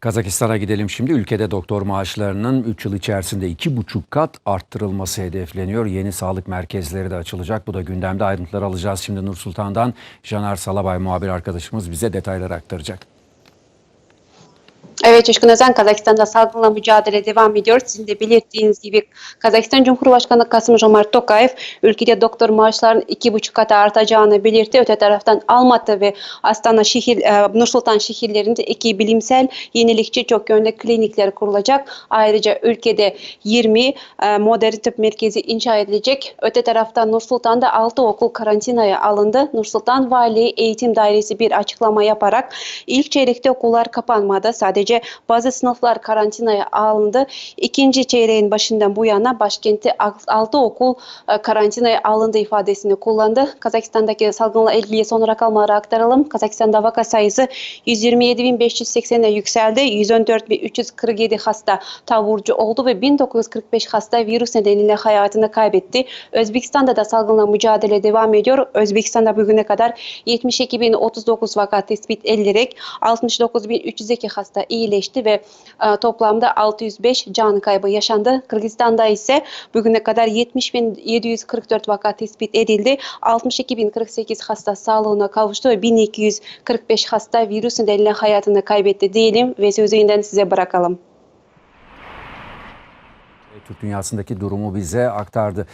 Kazakistan'a gidelim şimdi. Ülkede doktor maaşlarının 3 yıl içerisinde 2,5 kat arttırılması hedefleniyor. Yeni sağlık merkezleri de açılacak. Bu da gündemde ayrıntılar alacağız. Şimdi Nur Sultan'dan Caner Salabay muhabir arkadaşımız bize detayları aktaracak. Evet Coşkun Özen Kazakistan'da salgınla mücadele devam ediyor. Sizin de belirttiğiniz gibi Kazakistan Cumhurbaşkanı Kasım Jomart Tokayev ülkede doktor maaşlarının iki buçuk kat artacağını belirtti. Öte taraftan Almatı ve Astana şehir, e, Nursultan şehirlerinde iki bilimsel yenilikçi çok yönlü klinikler kurulacak. Ayrıca ülkede 20 e, modern tıp merkezi inşa edilecek. Öte taraftan Nursultan'da 6 okul karantinaya alındı. Nursultan Valiliği Eğitim Dairesi bir açıklama yaparak ilk çeyrekte okullar kapanmadı. Sadece bazı sınıflar karantinaya alındı. İkinci çeyreğin başından bu yana başkentte 6 okul e, karantinaya alındı ifadesini kullandı. Kazakistan'daki salgınla ilgili son rakamları aktaralım. Kazakistan'da vaka sayısı 127.580'e yükseldi. 114.347 hasta taburcu oldu ve 1945 hasta virüs nedeniyle hayatını kaybetti. Özbekistan'da da salgınla mücadele devam ediyor. Özbekistan'da bugüne kadar 72.039 vaka tespit edilerek 69.302 hasta iyileşti ve e, toplamda 605 can kaybı yaşandı. Kırgızistan'da ise bugüne kadar 70.744 vaka tespit edildi. 62.048 hasta sağlığına kavuştu ve 1245 hasta virüs nedeniyle hayatını kaybetti diyelim ve sözü yeniden size bırakalım. Türk dünyasındaki durumu bize aktardı.